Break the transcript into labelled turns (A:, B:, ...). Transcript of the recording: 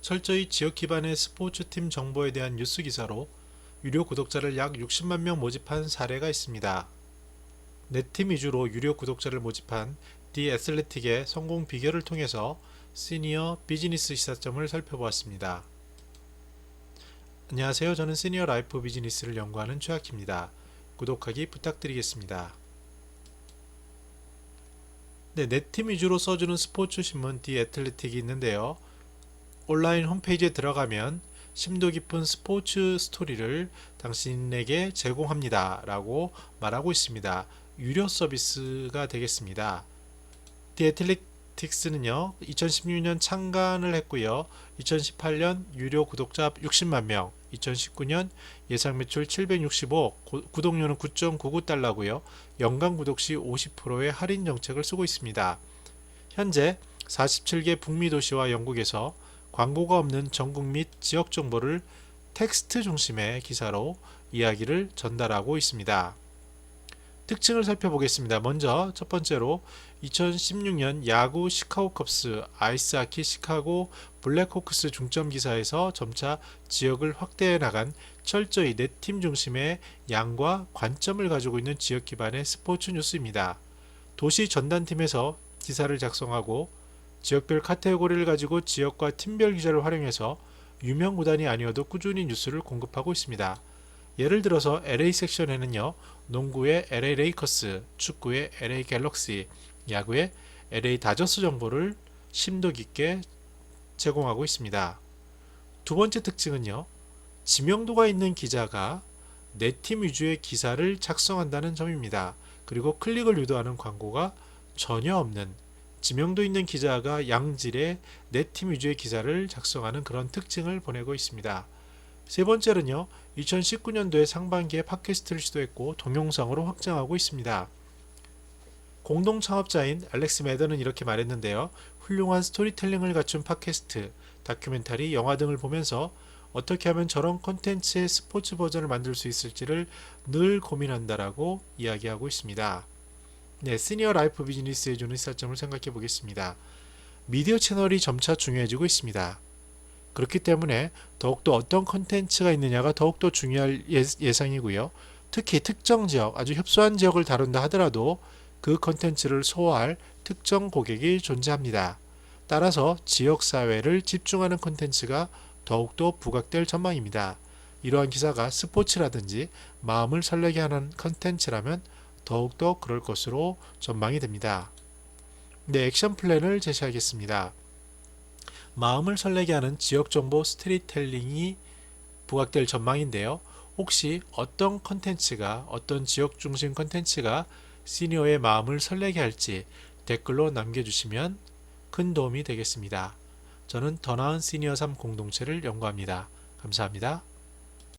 A: 철저히 지역 기반의 스포츠팀 정보에 대한 뉴스 기사로 유료 구독자를 약 60만 명 모집한 사례가 있습니다. 네팀 위주로 유료 구독자를 모집한 디 애슬레틱의 성공 비결을 통해서 시니어 비즈니스 시사점을 살펴보았습니다. 안녕하세요. 저는 시니어 라이프 비즈니스를 연구하는 최학입니다. 구독하기 부탁드리겠습니다. 네, 네팀 위주로 써주는 스포츠 신문 디 애틀레틱이 있는데요. 온라인 홈페이지에 들어가면 심도 깊은 스포츠 스토리를 당신에게 제공합니다. 라고 말하고 있습니다. 유료 서비스가 되겠습니다. 디애틀리틱스는요, 2016년 창간을 했고요, 2018년 유료 구독자 60만 명, 2019년 예상 매출 765, 고- 구독료는 9.99달러고요, 연간 구독 시 50%의 할인 정책을 쓰고 있습니다. 현재 47개 북미 도시와 영국에서 광고가 없는 전국 및 지역 정보를 텍스트 중심의 기사로 이야기를 전달하고 있습니다. 특징을 살펴보겠습니다. 먼저 첫 번째로 2016년 야구 시카고 컵스, 아이스하키 시카고 블랙호크스 중점 기사에서 점차 지역을 확대해 나간 철저히 네 팀 중심의 양과 관점을 가지고 있는 지역 기반의 스포츠 뉴스입니다. 도시 전단팀에서 기사를 작성하고 지역별 카테고리를 가지고 지역과 팀별 기자를 활용해서 유명 구단이 아니어도 꾸준히 뉴스를 공급하고 있습니다. 예를 들어서 LA 섹션에는요, 농구의 LA 레이커스, 축구의 LA 갤럭시, 야구의 LA 다저스 정보를 심도 깊게 제공하고 있습니다. 두 번째 특징은요, 지명도가 있는 기자가 내 팀 위주의 기사를 작성한다는 점입니다. 그리고 클릭을 유도하는 광고가 전혀 없는 지명도 있는 기자가 양질의 내팀 위주의 기사를 작성하는 그런 특징을 보내고 있습니다. 세 번째는요, 2019년도에 상반기에 팟캐스트를 시도했고 동영상으로 확장하고 있습니다. 공동 창업자인 알렉스 매더는 이렇게 말했는데요. 훌륭한 스토리텔링을 갖춘 팟캐스트, 다큐멘터리, 영화 등을 보면서 어떻게 하면 저런 콘텐츠의 스포츠 버전을 만들 수 있을지를 늘 고민한다라고 이야기하고 있습니다. 네, 시니어 라이프 비즈니스에 주는 시사점을 생각해 보겠습니다. 미디어 채널이 점차 중요해지고 있습니다. 그렇기 때문에 더욱더 어떤 컨텐츠가 있느냐가 더욱더 중요할 예- 예상이고요. 특히 특정 지역, 아주 협소한 지역을 다룬다 하더라도 그 컨텐츠를 소화할 특정 고객이 존재합니다. 따라서 지역 사회를 집중하는 컨텐츠가 더욱더 부각될 전망입니다. 이러한 기사가 스포츠라든지 마음을 설레게 하는 컨텐츠라면 더욱더 그럴 것으로 전망이 됩니다. 네, 액션 플랜을 제시하겠습니다. 마음을 설레게 하는 지역 정보 스토리텔링이 부각될 전망인데요. 혹시 어떤 컨텐츠가 어떤 지역 중심 컨텐츠가 시니어의 마음을 설레게 할지 댓글로 남겨주시면 큰 도움이 되겠습니다. 저는 더 나은 시니어 3 공동체를 연구합니다. 감사합니다.